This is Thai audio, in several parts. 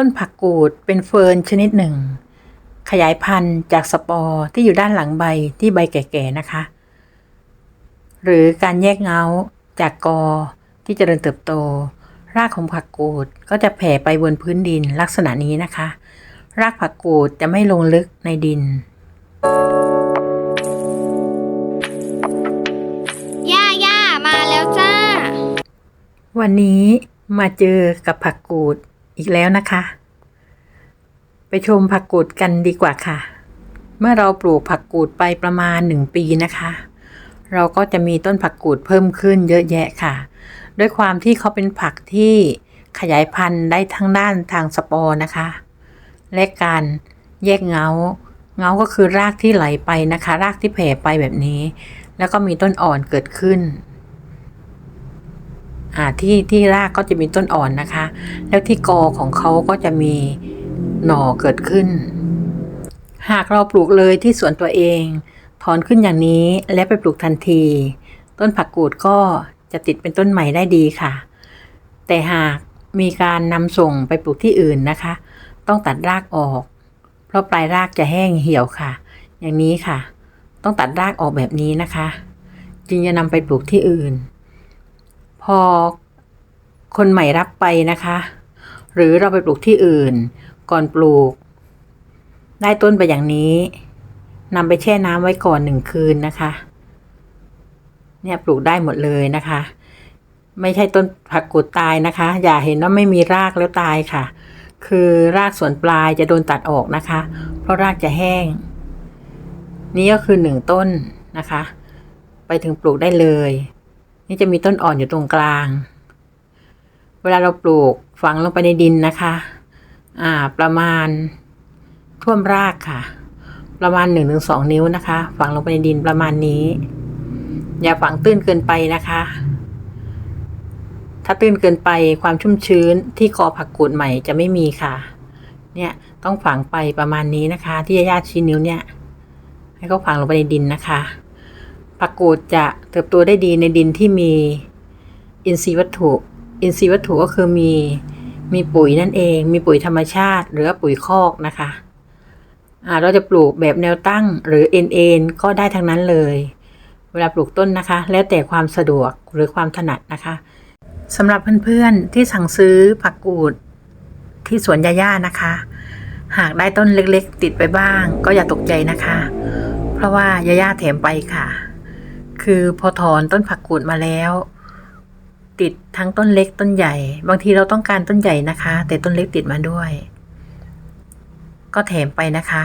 ต้นผักกูดเป็นเฟิร์นชนิดหนึ่ง ขยายพันธุ์จากสปอร์ที่อยู่ด้านหลังใบที่ใบแก่ๆนะคะ หรือการแยกเงาจากกอที่เจริญเติบโต รากของผักกูดก็จะแผ่ไปบนพื้นดินลักษณะนี้นะคะ รากผักกูดจะไม่ลงลึกในดินย่าย่ามาแล้วจ้า วันนี้มาเจอกับผักกูด อีกแล้วนะคะ ไปชมผักกูดกันดีกว่าค่ะ เมื่อเราปลูกผักกูดไปประมาณหนึ่งปีนะคะ เราก็จะมีต้นผักกูดเพิ่มขึ้นเยอะแยะค่ะ ด้วยความที่เขาเป็นผักที่ขยายพันธุ์ได้ทั้งด้านทางสปอร์นะคะ และการแยกเงา เงาก็คือรากที่ไหลไปนะคะ รากที่แผ่ไปแบบนี้ แล้วก็มีต้นอ่อนเกิดขึ้น อ่าที่ที่รากก็จะมีต้นอ่อนนะคะ แล้วที่กอของเขาก็จะมีหน่อเกิดขึ้น หากเราปลูกเลยที่สวนตัวเอง ถอนขึ้นอย่างนี้และไปปลูกทันที ต้นผักกูดก็จะติดเป็นต้นใหม่ได้ดีค่ะ แต่หากมีการนำส่งไปปลูกที่อื่นนะคะ ต้องตัดรากออก เพราะปลายรากจะแห้งเหี่ยวค่ะ อย่างนี้ค่ะ ต้องตัดรากออกแบบนี้นะคะ จึงจะนำไปปลูกที่อื่น อคนใหม่รับไปนะคะ หรือเราไปปลูกที่อื่น ก่อนปลูก ได้ต้นไปอย่างนี้นำไปแช่น้ำไว้ก่อนหนึ่งคืนนะคะ เนี่ยปลูกได้หมดเลยนะคะ ไม่ใช่ต้นผักกูดตายนะคะ อย่าเห็นว่าไม่มีรากแล้วตายค่ะ คือรากส่วนปลายจะโดนตัดออกนะคะ เพราะรากจะแห้ง นี่ก็คือหนึ่งต้นนะคะ ไปถึงปลูกได้เลย นี่จะมีต้นอ่อนอยู่ตรงกลาง เวลาเราปลูกฝังลงไปในดินนะคะ อ่า ประมาณท่วมรากค่ะ ประมาณหนึ่งถึงสองนิ้วนะคะ ฝังลงไปในดินประมาณนี้ อย่าฝังตื้นเกินไปนะคะ ถ้าตื้นเกินไปความชุ่มชื้นที่กอผักกูดใหม่จะไม่มีค่ะ เนี่ยต้องฝังไปประมาณนี้นะคะ ที่ญาติชี้นิ้วเนี่ย ให้เขาฝังลงไปในดินนะคะ ผักกูดจะเติบโตได้ดีในดินที่มีอินทรีย์วัตถุ อินทรีย์วัตถุก็คือมีมีปุ๋ยนั่นเอง มีปุ๋ยธรรมชาติ หรือปุ๋ยคอกนะคะเราจะปลูกแบบแนวตั้งหรือเอ็นเอ็นก็ได้ทั้งนั้นเลย เวลาปลูกต้นนะคะ แล้วแต่ความสะดวกหรือความถนัดนะคะสำหรับเพื่อนๆที่สั่งซื้อผักกูดที่สวนยาย่านะคะ หากได้ต้นเล็กๆ ติดไปบ้าง ก็อย่าตกใจนะคะ เพราะว่ายาย่าแถมไปค่ะ คือพอถอนต้นผักกูดมาแล้ว ติดทั้งต้นเล็กต้นใหญ่ บางทีเราต้องการต้นใหญ่นะคะ แต่ต้นเล็กติดมาด้วย ก็แถมไปนะคะ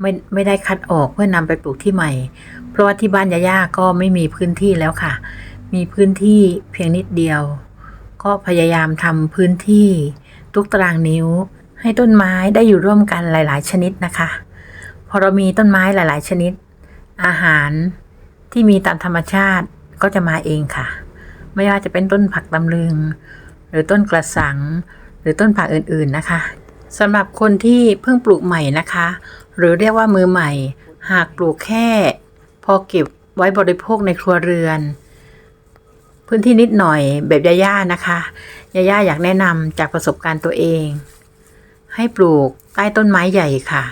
ไม่ไม่ได้คัดออกเพื่อนำไปปลูกที่ใหม่ เพราะว่าที่บ้านยาย่าก็ไม่มีพื้นที่แล้วค่ะ มีพื้นที่เพียงนิดเดียว ก็พยายามทำพื้นที่ทุกตารางนิ้ว ให้ต้นไม้ได้อยู่ร่วมกันหลาย ๆ ชนิดนะคะ พอเรามีต้นไม้หลาย ๆ ชนิด อาหาร ที่มีตามธรรมชาติก็จะมาเองค่ะ ไม่ว่าจะเป็นต้นผักตำลึง หรือต้นกระสัง หรือต้นผักอื่นๆนะคะสำหรับคนที่เพิ่งปลูกใหม่นะคะ หรือเรียกว่ามือใหม่ หากปลูกแค่ พอเก็บไว้บริโภคในครัวเรือน พื้นที่นิดหน่อยแบบย่าๆนะคะย่าๆอยากแนะนำจากประสบการณ์ตัวเอง ให้ปลูกใต้ต้นไม้ใหญ่ค่ะ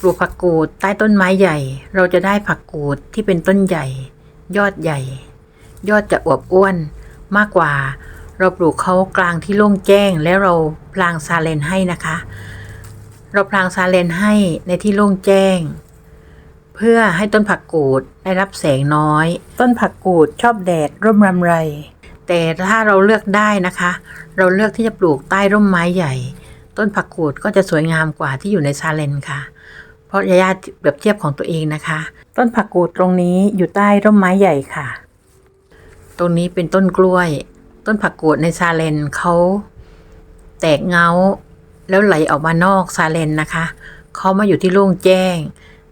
ปลูกผักกูดใต้ต้นไม้ใหญ่ เราจะได้ผักกูดที่เป็นต้นใหญ่ ยอดใหญ่ ยอดจะอวบอ้วนมากกว่า เราปลูกเขากลางที่โล่งแจ้ง แล้วเราพลางซาเลนให้นะคะ เราพลางซาเลนให้ในที่โล่งแจ้ง เพื่อให้ต้นผักกูดได้รับแสงน้อย ต้นผักกูดชอบแดดร่มรำไร แต่ถ้าเราเลือกได้นะคะ เราเลือกที่จะปลูกใต้ร่มไม้ใหญ่ ต้นผักกูดก็จะสวยงามกว่าที่อยู่ในซาเลนค่ะ เพราะยาย่าเปรียบเทียบของตัวเองนะคะ ต้นผักกูดตรงนี้อยู่ใต้ร่มไม้ใหญ่ค่ะ ตรงนี้เป็นต้นกล้วย ต้นผักกูดในซาเลนเขาแตกเงาแล้วไหลออกมานอกซาเลนนะคะเขามาอยู่ที่โล่งแจ้ง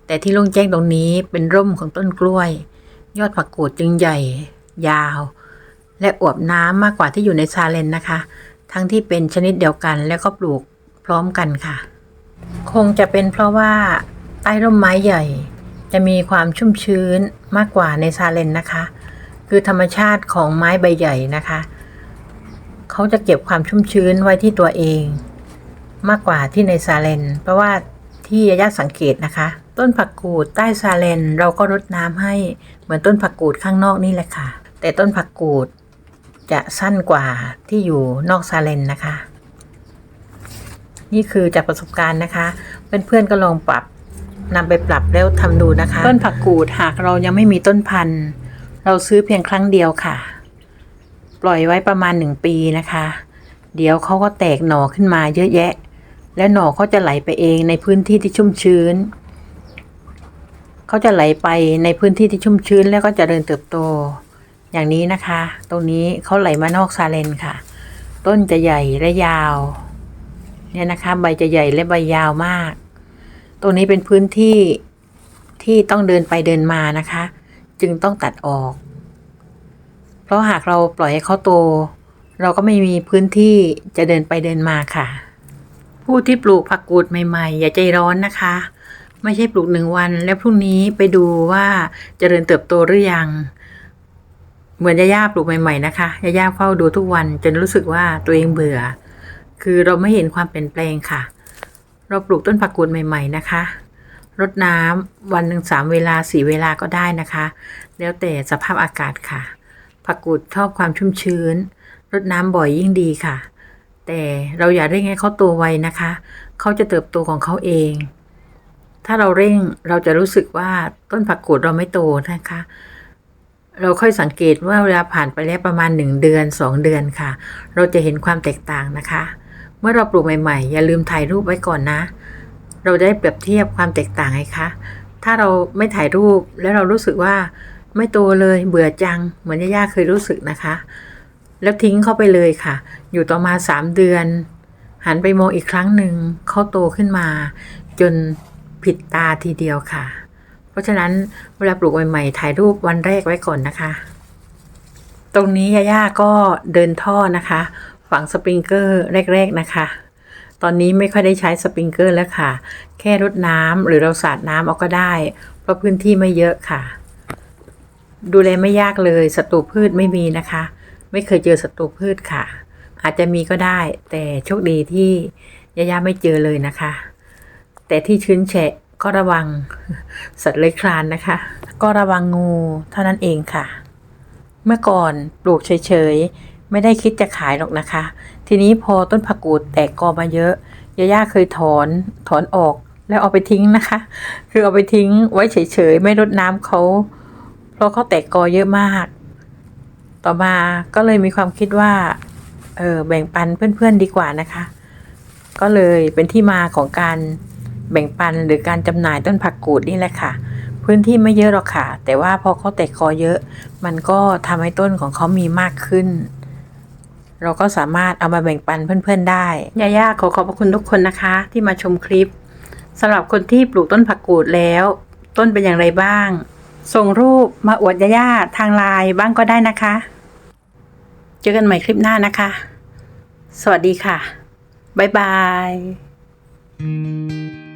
แต่ที่โล่งแจ้งตรงนี้เป็นร่มของต้นกล้วย ยอดผักกูดจึงใหญ่ ยาว และอวบน้ำมากกว่าที่อยู่ในซาเลนนะคะ ทั้งที่เป็นชนิดเดียวกันแล้วก็ปลูกพร้อมกันค่ะ คงจะเป็นเพราะว่าใต้ร่มไม้ใหญ่ จะมีความชุ่มชื้นมากกว่าในซาเลนนะคะ คือธรรมชาติของไม้ใบใหญ่นะคะ เขาจะเก็บความชุ่มชื้นไว้ที่ตัวเอง มากกว่าที่ในซาเลน เพราะว่าที่ยายาสังเกตนะคะ ต้นผักกูดใต้ซาเลนเราก็รดน้ำให้เหมือนต้นผักกูดข้างนอกนี่แหละค่ะ แต่ต้นผักกูดจะสั้นกว่าที่อยู่นอกซาเลนนะคะ นี่คือจากประสบการณ์นะคะ เพื่อนๆก็ลองปรับนำไปปรับแล้วทำดูนะคะ ต้นผักกูดหากเรายังไม่มีต้นพันธุ์ เราซื้อเพียงครั้งเดียวค่ะ ปล่อยไว้ประมาณหนึ่งปีนะคะ เดี๋ยวเขาก็แตกหน่อขึ้นมาเยอะแยะ และหน่อเขาจะไหลไปเองในพื้นที่ที่ชุ่มชื้นเขาจะไหลไปในพื้นที่ที่ชุ่มชื้นแล้วก็จะเริญเติบโต อย่างนี้นะคะ ตรงนี้เขาไหลมานอกซาเลนค่ะ ต้นจะใหญ่และยาว เนี่ยนะคะ ใบจะใหญ่และใบยาวมาก ตรงนี้เป็นพื้นที่ที่ต้องเดินไปเดินมานะคะ จึงต้องตัดออก เพราะหากเราปล่อยให้เขาโต เราก็ไม่มีพื้นที่จะเดินไปเดินมาค่ะ ผู้ที่ปลูกผักกูดใหม่ ๆ อย่าใจร้อนนะคะ ไม่ใช่ปลูกหนึ่งวัน แล้วพรุ่งนี้ไปดูว่าเจริญเติบโตหรือยัง เหมือนย่าๆปลูกใหม่ ๆ นะคะย่าๆเฝ้าดูทุกวันจนรู้สึกว่าตัวเองเบื่อ คือเราไม่เห็นความเปลี่ยนแปลงค่ะ เราปลูกต้นผักกูดใหม่ ๆ นะคะรดน้ำวันหนึ่งสามเวลาสี่เวลาก็ได้นะคะ แล้วแต่สภาพอากาศค่ะ ผักกูดชอบความชุ่มชื้น รดน้ำบ่อยยิ่งดีค่ะ แต่เราอย่าเร่งให้เขาโตไวนะคะ เขาจะเติบโตของเขาเอง ถ้าเราเร่งเราจะรู้สึกว่าต้นผักกูดเราไม่โตนะคะ เราค่อยสังเกตว่าเวลาผ่านไปแล้วประมาณหนึ่งเดือนสองเดือนค่ะ เราจะเห็นความแตกต่างนะคะ มื่อเราปลูกใหม่ๆ อย่าลืมถ่ายรูปไว้ก่อนนะ เราจะได้เปรียบเทียบความแตกต่างไงคะ ถ้าเราไม่ถ่ายรูปแล้วเรารู้สึกว่าไม่โตเลยเบื่อจัง เหมือนย่าๆเคยรู้สึกนะคะ แล้วทิ้งเข้าไปเลยค่ะ อยู่ต่อมาสามเดือน หันไปมองอีกครั้งหนึ่งเขาโตขึ้นมา จนผิดตาทีเดียวค่ะ เพราะฉะนั้นเวลาปลูกใหม่ๆ ถ่ายรูปวันแรกไว้ก่อนนะคะ ตรงนี้ย่าๆก็เดินท่อนะคะ ฝังสปริงเกอร์แรก ๆนะคะ ตอนนี้ไม่ค่อยได้ใช้สปริงเกอร์แล้วค่ะ แค่รดน้ำหรือเราสาดน้ำเอาก็ได้ เพราะพื้นที่ไม่เยอะค่ะ ดูแลไม่ยากเลยศัตรูพืชไม่มีนะคะ ไม่เคยเจอศัตรูพืชค่ะ อาจจะมีก็ได้ แต่โชคดีที่ย่าๆไม่เจอเลยนะคะ แต่ที่ชื้นแฉะก็ระวังสัตว์เลื้อยคลานนะคะ ก็ระวังงูเท่านั้นเองค่ะ เมื่อก่อนปลูกเฉยๆ ไม่ได้คิดจะขายหรอกนะคะ ทีนี้พอต้นผักกูดแตกกอมาเยอะยาย่าเคยถอนถอนออกแล้วเอาไปทิ้งนะคะ คือเอาไปทิ้งไว้เฉยๆ ไม่รดน้ำเขา เพราะเขาแตกกอเยอะมาก ต่อมาก็เลยมีความคิดว่า เออแบ่งปันเพื่อนๆดีกว่านะคะ ก็เลยเป็นที่มาของการแบ่งปันหรือการจำหน่ายต้นผักกูดนี่แหละค่ะ พื้นที่ไม่เยอะหรอกค่ะ แต่ว่าพอเขาแตกกอเยอะ มันก็ทำให้ต้นของเขามีมากขึ้น เราก็สามารถเอามาแบ่งปันเพื่อนๆได้ย่าๆขอขอบพระคุณทุกคนนะคะ ที่มาชมคลิปสำหรับคนที่ปลูกต้นผักกูดแล้ว ต้นเป็นอย่างไรบ้าง ส่งรูปมาอวดย่าๆทางไลน์บ้างก็ได้นะคะ เจอกันใหม่คลิปหน้านะคะ สวัสดีค่ะ บ๊ายบาย